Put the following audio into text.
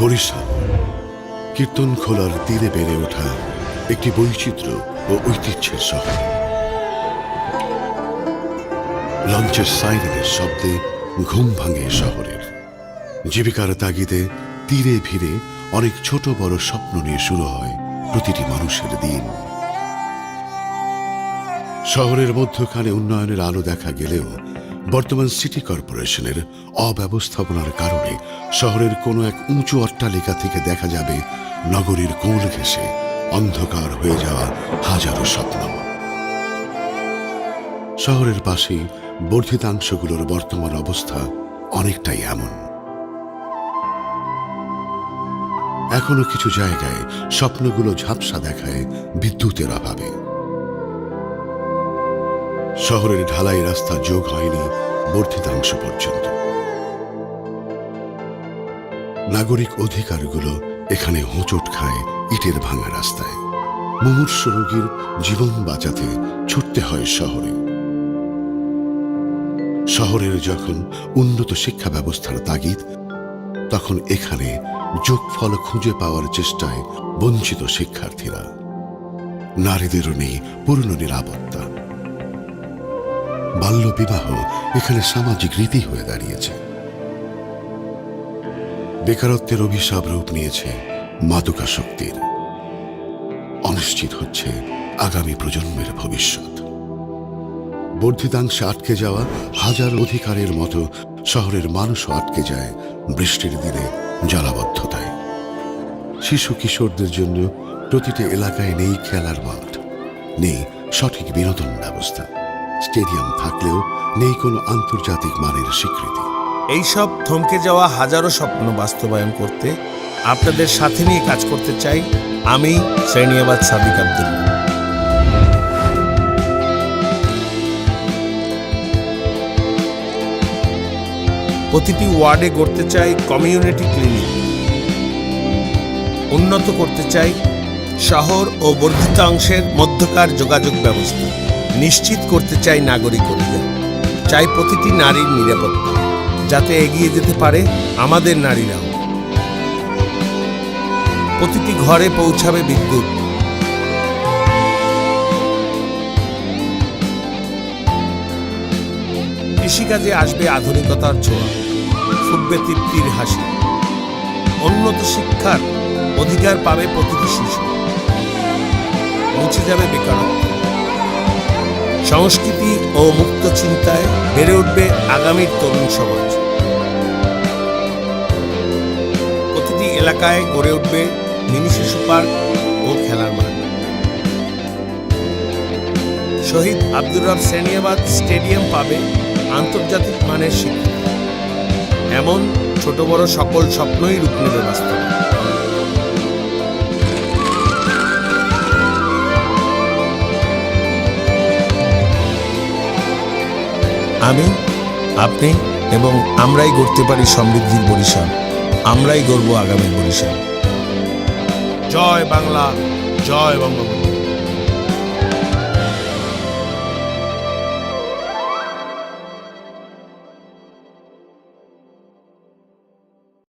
বরিশাল। কীর্তন খোলার তীরে বেড়ে ওঠা একটি বৈচিত্র্য ও ঐতিহ্যের শহর। লঞ্চের সাইরেনের শব্দে ঘুম ভাঙে শহরের। জীবিকার তাগিদে তীরে ভিড়ে অনেক ছোট বড় স্বপ্ন নিয়ে শুরু হয় প্রতিটি মানুষের দিন। শহরের মধ্যখানে উন্নয়নের আলো দেখা গেলেও বর্তমান সিটি কর্পোরেশনের অব্যবস্থাপনার কারণে শহরের কোনো এক উঁচু অট্টালিকা থেকে দেখা যাবে নগরীর কোল ঘেঁষে অন্ধকার হয়ে যাওয়া হাজারো স্বপ্ন। শহরের পাশেই বর্ধিতাংশগুলোর বর্তমান অবস্থা অনেকটাই এমন। এখনও কিছু জায়গায় স্বপ্নগুলো ঝাপসা দেখায় বিদ্যুতের অভাবে। শহরের ঢালাই রাস্তা যোগ হয়নি বর্ধিতাংশ পর্যন্ত। নাগরিক অধিকারগুলো এখানে হোঁচট খায় ইটের ভাঙা রাস্তায়। মুমূর্ষ রোগীর জীবন বাঁচাতে ছুটতে হয় শহরে। শহরের যখন উন্নত শিক্ষা ব্যবস্থার তাগিদ, তখন এখানে যোগফল খুঁজে পাওয়ার চেষ্টায় বঞ্চিত শিক্ষার্থীরা। নারীদেরও নেই পূর্ণ নিরাপত্তা। বাল্যবিবাহ এখানে সামাজিক রীতি হয়ে দাঁড়িয়েছে। বেকারত্বের অভিশাপ রূপ নিয়েছে মাদকাসক্তির। অনিশ্চিত হচ্ছে আগামী প্রজন্মের ভবিষ্যৎ। বর্ধিতাংশে আটকে যাওয়া হাজার অধিকারের মতো শহরের মানুষও আটকে যায় বৃষ্টির দিনে জলাবদ্ধতায়। শিশু কিশোরদের জন্য প্রতিটি এলাকায় নেই খেলার মাঠ, নেই সঠিক বিনোদন ব্যবস্থা। স্টেডিয়াম থাকলেও নেই কোনো আন্তর্জাতিক মানের স্বীকৃতি। এইসব থমকে যাওয়া হাজারো স্বপ্ন বাস্তবায়ন করতে আপনাদের সাথে নিয়ে কাজ করতে চাই আমি শ্রেণিয়াবাদ সাদিক আব্দুল্লাহ প্রতিটি ওয়ার্ডে গড়তে চাই কমিউনিটি ক্লিনিক। উন্নত করতে চাই শহর ও বর্ধিতাংশের মধ্যকার যোগাযোগ ব্যবস্থা। নিশ্চিত করতে চাই নাগরিক অধিকার চাই প্রতিটি নারীর নিরাপত্তা, যাতে এগিয়ে যেতে পারে আমাদের নারীরাও। প্রতিটি ঘরে পৌঁছাবে বিদ্যুৎ। কৃষিকাজে আসবে আধুনিকতার ছোঁয়া, ফুটবে তৃপ্তির হাসি। উন্নত শিক্ষার অধিকার পাবে প্রতিটি শিশু। মুছে যাবে বেকারত্ব। সংস্কৃতি ও মুক্ত চিন্তায় বেড়ে উঠবে আগামীর তরুণ সমাজ। প্রতিটি এলাকায় গড়ে উঠবে মিনি শিশু পার্ক ও খেলার মাঠ। শহীদ আব্দুর রব শ্রেণিয়াবাদ স্টেডিয়াম পাবে আন্তর্জাতিক মানের স্বীকৃতি এমন ছোট বড় সকল স্বপ্নই রূপ নেবে বাস্তবে। আমি, আপনি এবং আমরাই গড়তে পারি সমৃদ্ধির বরিশাল। আমরাই গড়ব আগামী বরিশাল। জয় বাংলা, জয় বঙ্গবন্ধু।